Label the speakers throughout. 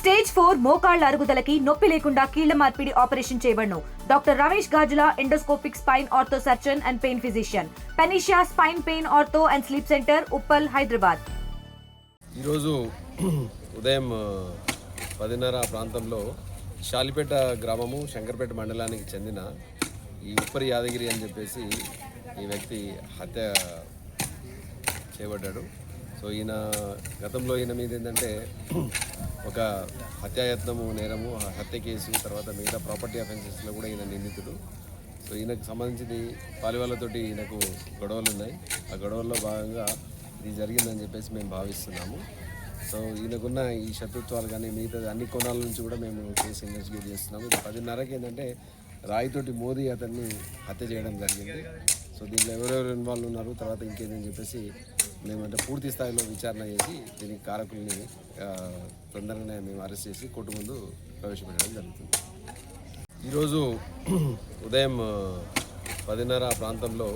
Speaker 1: Stage four మోకాళ్ళ అరుగుదలకి నొప్పి లేకుండా కీళ్ళ మార్పిడి operation చేయబడను. Doctor Ramesh Gajula endoscopic spine ortho surgeon and pain physician. Panacea spine pain ortho and sleep centre Uppal Hyderabad.
Speaker 2: ఈరోజు ఉదయం పదిన్నర ప్రాంతంలో షాలిపేట గ్రామము శంకర్పేట మండలానికి చెందిన ఈ ఉప్పరి యాదగిరి అని చెప్పేసి ఈ వ్యక్తి హత్య చేయబడ్డాడు. సో ఈయన గతంలో ఈయన మీద ఏంటంటే ఒక హత్యాయత్నము నేరము హత్య కేసు తర్వాత మిగతా ప్రాపర్టీ అఫెన్సెస్లో కూడా ఈయన నిందితుడు. సో ఈయనకు సంబంధించింది పాలివాళ్ళతోటి ఈయనకు గొడవలు ఉన్నాయి ఆ గొడవల్లో భాగంగా ఇది జరిగిందని చెప్పేసి మేము భావిస్తున్నాము. సో ఈయనకున్న ఈ శత్రుత్వాలు కానీ మిగతా అన్ని కోణాల నుంచి కూడా మేము కేసు ఇన్వెస్టిగేట్ చేస్తున్నాము. ఇది పదిన్నరకి ఏంటంటే రాయితోటి మోదీ అతన్ని హత్య చేయడం జరిగింది. సో దీంట్లో ఎవరెవరు ఇన్వాల్వ్ ఉన్నారు తర్వాత ఇంకేదని చెప్పేసి మేమంటే పూర్తి స్థాయిలో విచారణ చేసి దీనికి కారకుల్ని తొందరగానే మేము అరెస్ట్ చేసి కోర్టు ముందు ప్రవేశపెట్టడం జరుగుతుంది. ఈరోజు ఉదయం పదిన్నర ప్రాంతంలో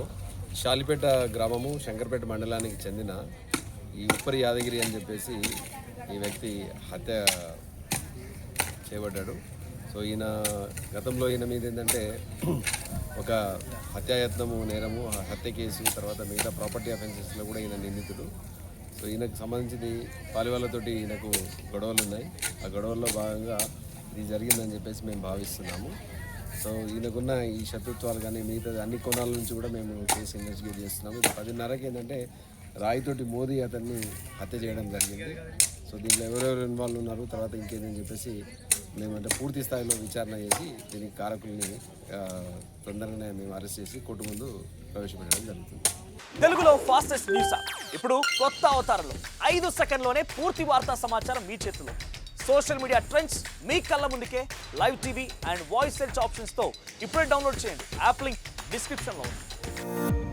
Speaker 2: షాలిపేట గ్రామము శంకర్పేట మండలానికి చెందిన ఈ ఉప్పరి యాదగిరి అని చెప్పేసి ఈ వ్యక్తి హత్య చేయబడ్డాడు. సో ఈయన గతంలో ఈయన మీద ఏంటంటే ఒక హత్యాయత్నము నేరము హత్య కేసు తర్వాత మిగతా ప్రాపర్టీ అఫెన్సెస్లో కూడా ఈయన నిందితుడు. సో ఈయనకు సంబంధించింది పాలివాళ్ళతోటి ఈయనకు గొడవలు ఉన్నాయి ఆ గొడవల్లో భాగంగా ఇది జరిగిందని చెప్పేసి మేము భావిస్తున్నాము. సో ఈయనకున్న ఈ శత్రుత్వాలు కానీ మిగతా అన్ని కోణాల నుంచి కూడా మేము కేసు ఇన్వెస్టిగేట్ చేస్తున్నాము. ఇది పదిన్నరకి ఏంటంటే రాయితోటి మోదీ అతన్ని హత్య చేయడం జరిగింది. సో దీంట్లో ఎవరెవరు ఇన్వాల్వ్ ఉన్నారు తర్వాత ఇంకేదని చెప్పేసి మేమంటే పూర్తి స్థాయిలో విచారణ చేసి దీనికి కారకుల్ని తొందరగానే మేము అరెస్ట్ చేసి కోర్టు ముందు ప్రవేశపెట్టడం జరుగుతుంది.
Speaker 3: తెలుగులో ఫాస్టెస్ట్ న్యూస్ ఇప్పుడు కొత్త అవతారంలో ఐదు సెకండ్లోనే పూర్తి వార్తా సమాచారం మీ చేతిలో. సోషల్ మీడియా ట్రెండ్స్ మీ కళ్ళ ముందుకే live TV and voice search ఆప్షన్స్తో ఇప్పుడే డౌన్లోడ్ చేయండి. యాప్ లింక్ డిస్క్రిప్షన్లో ఉంది.